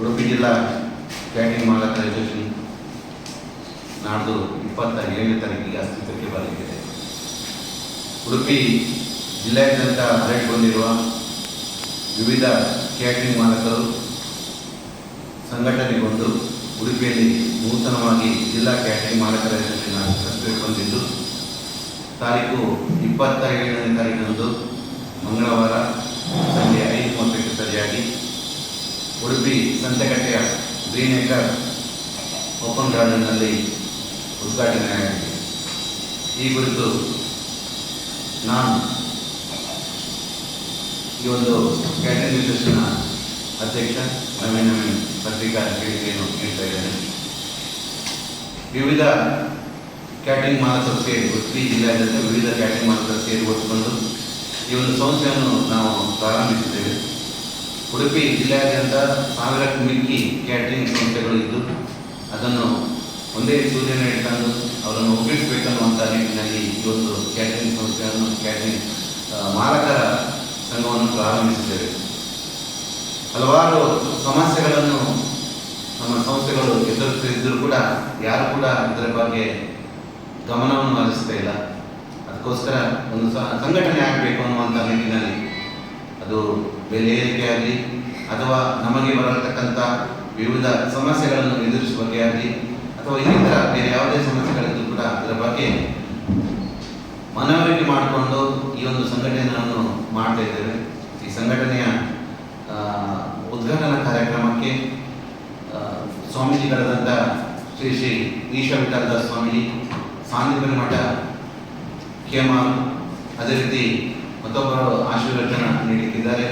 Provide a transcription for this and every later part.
ಉಡುಪಿ ಜಿಲ್ಲಾ catering ಮಾಲಕರ association ನಾಡ್ದು ಇಪ್ಪತ್ತ ಏಳನೇ ತಾರೀಕಿಗೆ ಅಸ್ತಿತ್ವಕ್ಕೆ ಬರಲಿದೆ ಉಡುಪಿ ಜಿಲ್ಲೆಯಾದ್ಯಂತ ಬಂದಿರುವ ವಿವಿಧ ಕ್ಯಾಟರಿಂಗ್ ಮಾಲಕರು ಸಂಘಟನೆಗೊಂಡು ಉಡುಪಿಯಲ್ಲಿ ನೂತನವಾಗಿ ಜಿಲ್ಲಾ ಕ್ಯಾಟರಿಂಗ್ ಮಾಲಕರ ಅಸೋಸಿಯೇಷನ್ ಹೊಂದಿದ್ದು ತಾರೀಕು ಇಪ್ಪತ್ತ ಏಳನೇ ತಾರೀಕಿನಂದು ಮಂಗಳವಾರ ಸಂಜೆ ಐದು ಮೂವತ್ತಕ್ಕೆ ಸರಿಯಾಗಿ ಉಡುಪಿ ಸಂತೆಕಟ್ಟೆಯ ಗ್ರೀನ್ ಏಕರ್ ಓಪನ್ ಗಾರ್ಡನ್ನಲ್ಲಿ ಉದ್ಘಾಟನೆಯಾಗಿದೆ. ಈ ಕುರಿತು ನಾನು ಈ ಒಂದು ಕ್ಯಾಟರಿಂಗ್ ಇಂಡಸ್ಟ್ರಿನ ಅಧ್ಯಕ್ಷ ನವೀನ್ ನವೀನ್ ಪತ್ರಿಕಾ ಹೇಳಿಕೆಯನ್ನು ನೀಡ್ತಾ ಇದ್ದೇನೆ. ವಿವಿಧ ಕ್ಯಾಟರಿಂಗ್ ಮಾಲಕರು ಸೇರಿ, ಉಡುಪಿ ಜಿಲ್ಲೆಯಾದ್ಯಂತ ವಿವಿಧ ಕ್ಯಾಟರಿಂಗ್ ಮಾಲಕರು ಸೇರಿ ಒಟ್ಟುಕೊಂಡು ಈ ಒಂದು ಸಂಸ್ಥೆಯನ್ನು ನಾವು ಉಡುಪಿ ಜಿಲ್ಲೆಯಾದ್ಯಂತ ಸಾವಿರಕ್ಕೂ ಮಿಕ್ಕಿ ಕ್ಯಾಟರಿಂಗ್ ಸಂಸ್ಥೆಗಳು ಇದ್ದು, ಅದನ್ನು ಒಂದೇ ಸೂಚನೆ ಇಟ್ಕೊಂಡು ಅವರನ್ನು ಒಗ್ಗೂಡಿಸಬೇಕನ್ನುವಂಥ ನಿಟ್ಟಿನಲ್ಲಿ ಈ ಕ್ಯಾಟ್ರಿಂಗ್ ಸಂಸ್ಥೆಯನ್ನು ಕ್ಯಾಟರಿಂಗ್ ಮಾರಕರ ಸಂಘವನ್ನು ಪ್ರಾರಂಭಿಸಿದ್ದೇವೆ. ಹಲವಾರು ಸಮಸ್ಯೆಗಳನ್ನು ನಮ್ಮ ಸಂಸ್ಥೆಗಳು ಎದುರಿಸುತ್ತಿದ್ದರೂ ಕೂಡ ಯಾರು ಕೂಡ ಇದರ ಬಗ್ಗೆ ಗಮನವನ್ನು ಹರಿಸ್ತಾ ಇಲ್ಲ. ಅದಕ್ಕೋಸ್ಕರ ಒಂದು ಸಂಘಟನೆ ಆಗಬೇಕು ಅನ್ನುವಂಥ ನಿಟ್ಟಿನಲ್ಲಿ ಅದು ಬೆಲೆ ಏರಿಕೆ ಆಗಲಿ, ಅಥವಾ ನಮಗೆ ಬರತಕ್ಕಂಥ ವಿವಿಧ ಸಮಸ್ಯೆಗಳನ್ನು ಎದುರಿಸುವ ಬಗ್ಗೆ ಆಗಲಿ, ಅಥವಾ ಇನ್ನಿತರ ಬೇರೆ ಯಾವುದೇ ಸಮಸ್ಯೆಗಳಿದ್ದರೂ ಕೂಡ ಅದರ ಬಗ್ಗೆ ಮನವರಿಕೆ ಮಾಡಿಕೊಂಡು ಈ ಒಂದು ಸಂಘಟನೆಯನ್ನು ಮಾಡ್ತಾ ಇದ್ದೇವೆ. ಈ ಸಂಘಟನೆಯ ಉದ್ಘಾಟನಾ ಕಾರ್ಯಕ್ರಮಕ್ಕೆ ಸ್ವಾಮೀಜಿ ಸ್ವಾಮೀಜಿಗಳಾದಂಥ ಶ್ರೀ ಶ್ರೀ ಈಶ ವಿಠಲದಾಸ್ ಸ್ವಾಮೀಜಿ ಸಾಂದೀಪನ ಮಠ ಕೇಮಾಲ್ ಅದೇ ರೀತಿ ಮತ್ತೊಬ್ಬರು ಆಶೀರ್ವಚನ ನೀಡಲಿಕ್ಕಿದ್ದಾರೆ.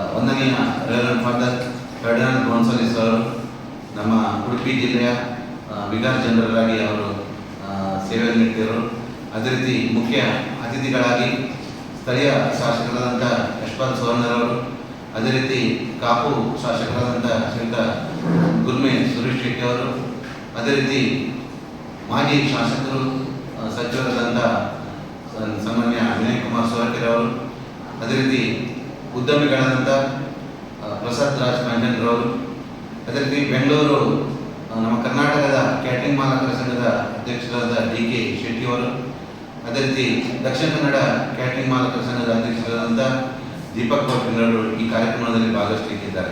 ಆ, ವಂದನೀಯ ರೆವರೆಂಡ್ ಫಾದರ್ ಫೆಡರಲ್ ಗೋನ್ಸಲಿಸ್ ಅವರು ನಮ್ಮ ಉಡುಪಿ ಜಿಲ್ಲೆಯ ವಿಗಾರ್ ಜನರಲ್ ಆಗಿ ಅವರು ಸೇವೆ ನೀಡ್ತಿದ್ರು ಅದೇ ರೀತಿ ಮುಖ್ಯ ಅತಿಥಿಗಳಾಗಿ ಸ್ಥಳೀಯ ಶಾಸಕರಾದಂಥ ಯಶ್ಪಾಲ್ ಸುವರ್ಣರವರು ಅದೇ ರೀತಿ ಕಾಪು ಶಾಸಕರಾದಂಥ ಶ್ರೀತ ಗುರ್ಮೆ ಸುರೇಶ್ ಶೆಟ್ಟಿ ಅವರು ಅದೇ ರೀತಿ ಮಾಜಿ ಶಾಸಕರು ಸಚಿವರಾದಂಥ ಸನ್ಮಾನ್ಯ ವಿನಯ್ ಕುಮಾರ್ ಸೋರಕೆರೆ ಅವರು ಅದೇ ರೀತಿ ಉದ್ಯಮಿಗಳಾದಂಥ ಪ್ರಸಾದ್ ರಾಜ್ ಮಂಡನ್ರವರು ಅದೇ ರೀತಿ ಬೆಂಗಳೂರು ನಮ್ಮ ಕರ್ನಾಟಕದ ಕ್ಯಾಟರಿಂಗ್ ಮಾಲಕರ ಸಂಘದ ಅಧ್ಯಕ್ಷರಾದ ಡಿ ಕೆ ಶೆಟ್ಟಿ ಅವರು, ಅದೇ ರೀತಿ ದಕ್ಷಿಣ ಕನ್ನಡ ಕ್ಯಾಟರಿಂಗ್ ಮಾಲಕರ ಸಂಘದ ಅಧ್ಯಕ್ಷರಾದಂಥ ದೀಪಕ್ ಕೋಟ್ ಅವರು ಈ ಕಾರ್ಯಕ್ರಮದಲ್ಲಿ ಭಾಗವಹಿಸಲಿಕ್ಕಿದ್ದಾರೆ